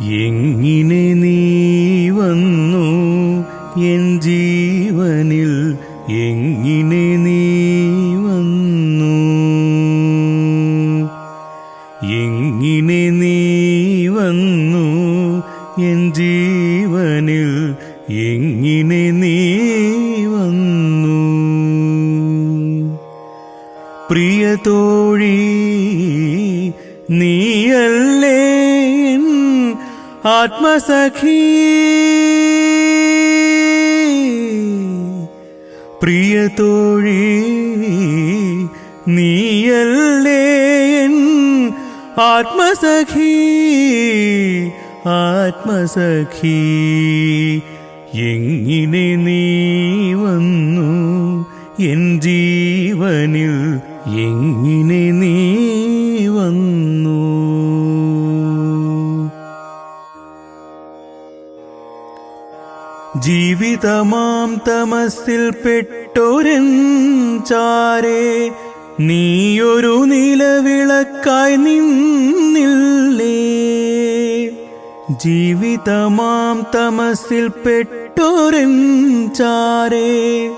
എങ്ങിനെ നീ വന്നു? എൻ ജീവനിൽ എങ്ങിനെ നീ വന്നു? എങ്ങിനെ നീ വന്നു? എൻ ജീവനിൽ എങ്ങിനെ നീ വന്നു? പ്രിയ തോഴി നീയല്ലേ ആത്മസഖി. പ്രിയ തോഴി നീയല്ലേ ആത്മസഖി? ആത്മസഖി എങ്ങിനെ നീ വന്നു? എൻ ജീവനിൽ എങ്ങിനെ നീ വന്നു? ജീവിതമാം തമസിൽ പെട്ടൊരൻ ചാരേ നീയൊരു നിലവിളക്കായി നിന്നില്ലേ? ജീവിതമാം തമസിൽ പെട്ടൊരൻ ചാരേ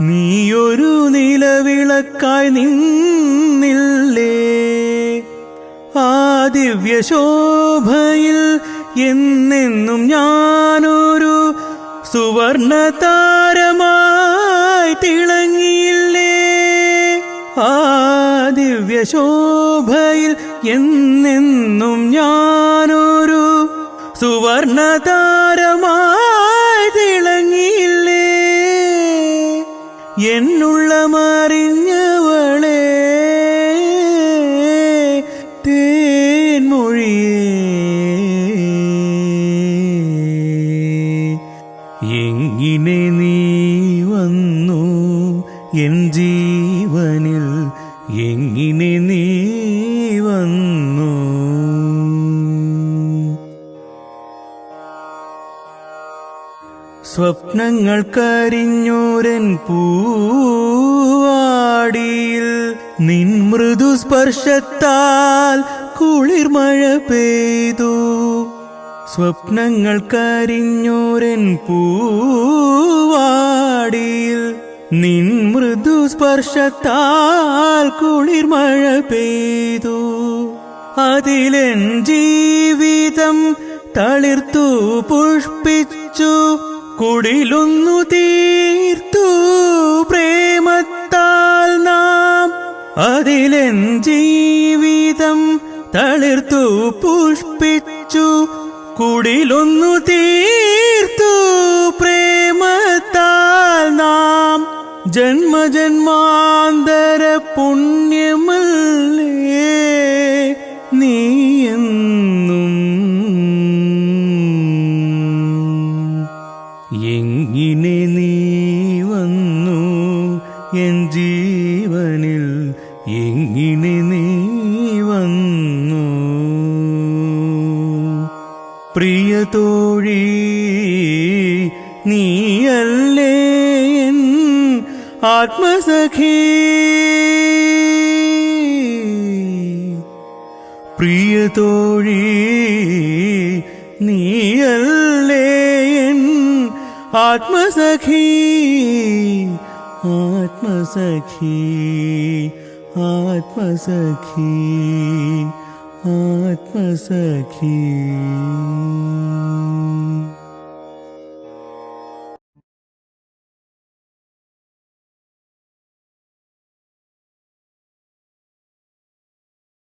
നീയൊരു നിലവിളക്കായി നിന്നില്ലേ? ആ ദിവ്യശോഭയിൽ എന്നെന്നും ഞാനൊരു സുവർണ താരമായി തിളങ്ങിയില്ലേ? ആ ദിവ്യശോഭയിൽ എന്നെന്നും ഞാനൊരു സുവർണ താരമായി തിളങ്ങിയില്ലേ? എന്നുള്ള മറിഞ്ഞവളേ തേൻമൊഴിയേ വന്നു. എൻ ജീവനിൽ എങ്ങിനെ നീ വന്നു? സ്വപ്നങ്ങൾ കരിഞ്ഞൂരൻ പൂവാടിയിൽ നിൻ മൃദു സ്പർശത്താൽ കുളിർമഴ പെയ്തു. സ്വപ്നങ്ങൾ കരിഞ്ഞോരൻ പൂവാടിയിൽ നിൻ മൃദു സ്പർശത്താൽ കുളിർമഴ പെയ്തു. അതിലെൻ ജീവിതം തളിർത്തു പുഷ്പിച്ചു. കുടിലൊന്നു തീർത്തു പ്രേമത്താൽ നാം. അതിലെൻ ജീവിതം തളിർത്തു പുഷ്പിച്ചു കുടിലൊന്നു തീർത്തു പ്രേമത്താൽ നാം ജന്മജന്മാന്തര പുണ്യമല്ലേ നീയെന്നും എങ്ങിനെ നീ വന്നു എൻ ജീവനിൽ? എങ്ങിനെ നീ പ്രിയ തോഴി നീയല്ലേ ആത്മസഖി? പ്രിയ തോഴി നീയല്ലേ ആത്മസഖി? ആത്മസഖി ആത്മസഖി. ആത്മസഖീ.